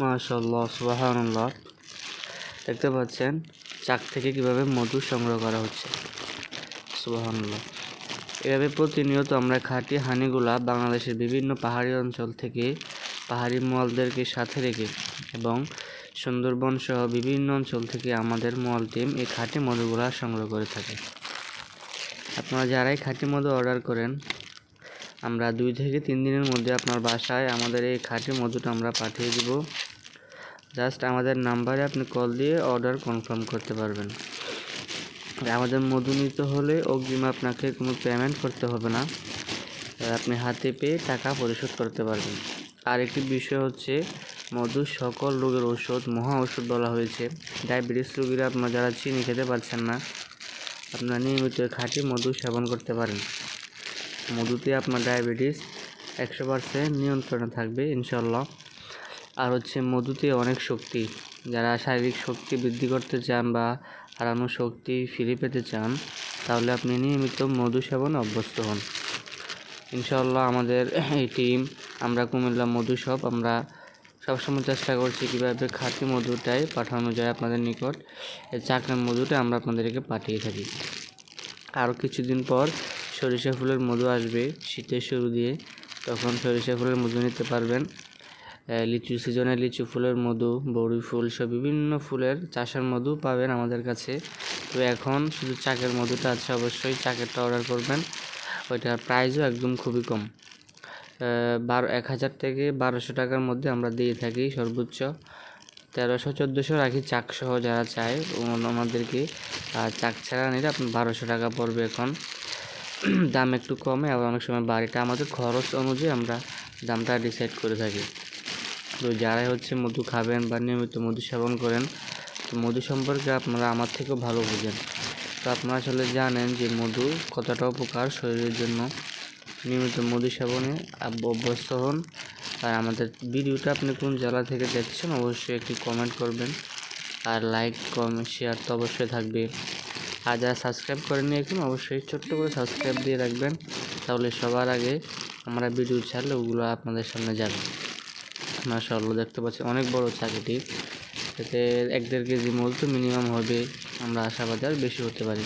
মাশাল্লাহ সুবাহান্লাহ দেখতে পাচ্ছেন চাক থেকে কীভাবে মধু সংগ্রহ করা হচ্ছে। সুবাহান্লাহ এভাবে প্রতিনিয়ত আমরা খাঁটি হানিগুলা বাংলাদেশের বিভিন্ন পাহাড়ি অঞ্চল থেকে পাহাড়ি মলদেরকে সাথে রেখে এবং সুন্দরবন সহ বিভিন্ন অঞ্চল থেকে আমাদের মল টিম এই খাঁটি মধুগুলা সংগ্রহ করে থাকে। আপনারা যারাই খাঁটি মধু অর্ডার করেন আমরা দুই থেকে তিন দিনের মধ্যে আপনার বাসায় আমাদের এই খাঁটি মধুটা আমরা পাঠিয়ে দিব। জাস্ট আমাদের নাম্বারে আপনি কল দিয়ে অর্ডার কনফার্ম করতে পারবেন। আমাদের মধু নিতে হলে অগ্রিম আপনাকে কোনো পেমেন্ট করতে হবে না। আপনি হাতে পেয়ে টাকা পরিশোধ করতে পারবেন। আর একটি বিষয় হচ্ছে, মধু সকল রোগের ওষুধ মহা ওষুধ বলা হয়েছে। ডায়াবেটিস রোগীরা আপনারা যারা চিনি খেতে পারছেন না, আপনারা নিয়মিত খাঁটি মধু সেবন করতে পারেন। মধুতে আপনার ডায়াবেটিস একশো পার্সেন্ট নিয়ন্ত্রণে থাকবে ইনশাল্লাহ আর হচ্ছে মধুতে অনেক শক্তি। যারা শারীরিক শক্তি বৃদ্ধি করতে চান বা হারানো শক্তি ফিরে পেতে চান, তাহলে আপনি নিয়মিত মধু সেবনে অভ্যস্ত হন। ইনশাল্লাহ আমাদের এই টিম, আমরা কুমিল্লা মধু শপ, আমরা সবসময় চেষ্টা করছি কীভাবে খাঁটি মধুটাই পাঠানো যায় আপনাদের নিকট। এই চাকরের মধুটা আমরা আপনাদেরকে পাঠিয়ে থাকি। আরও কিছুদিন পর সরিষা ফুলের মধু আসবে শীতের শুরু দিয়ে, তখন সরিষা ফুলের মধু নিতে পারবেন। লিচু সিজনে লিচু ফুলের মধু, বড়ি ফুল, সব বিভিন্ন ফুলের চাষের মধু পাবেন আমাদের কাছে। তো এখন শুধু চাকের মধুটা আছে, অবশ্যই চাকেরটা অর্ডার করবেন। ওইটার প্রাইসও একদম খুবই কম। বারো, এক হাজার থেকে বারোশো টাকার মধ্যে আমরা দিয়ে থাকি সর্বোচ্চ। তেরোশো, চোদ্দোশো রাখি চাকসহ যারা চায় ওনাদেরকে আর চাক ছাড়া নিলে আপনার বারোশো টাকা পড়বে এখন। দাম একটু কমে আবার অনেক সময় বাড়িটা আমাদের খরচ অনুযায়ী আমরা দামটা ডিসাইড করে থাকি। তো যারাই হচ্ছে মধু খাবেন বা নিয়মিত মধু সেবন করেন, তো মধু সম্পর্কে আপনারা আমার থেকেও ভালো বুঝেন। তো আপনারা আসলে জানেন যে মধু কতটা উপকার শরীরের জন্য। নিয়মিত মধু সেবনে অভ্যস্ত হন। আর আমাদের ভিডিওটা আপনি কোন জেলা থেকে দেখছেন অবশ্যই একটি কমেন্ট করবেন। আর লাইক কমেন্ট শেয়ার তো অবশ্যই থাকবে। আর যারা সাবস্ক্রাইব নিয়ে এখন অবশ্যই ছোট্ট করে সাবস্ক্রাইব দিয়ে রাখবেন, তাহলে সবার আগে আমরা ভিডিও ছাড়লে ওগুলো আপনাদের সামনে যাবে। মাশাআল্লাহ দেখতে পাচ্ছি, অনেক বড় চাকরিটি এতে এক দেড় কেজি মূল তো মিনিমাম হবে, আমরা আশাবাদী আর বেশি হতে পারি।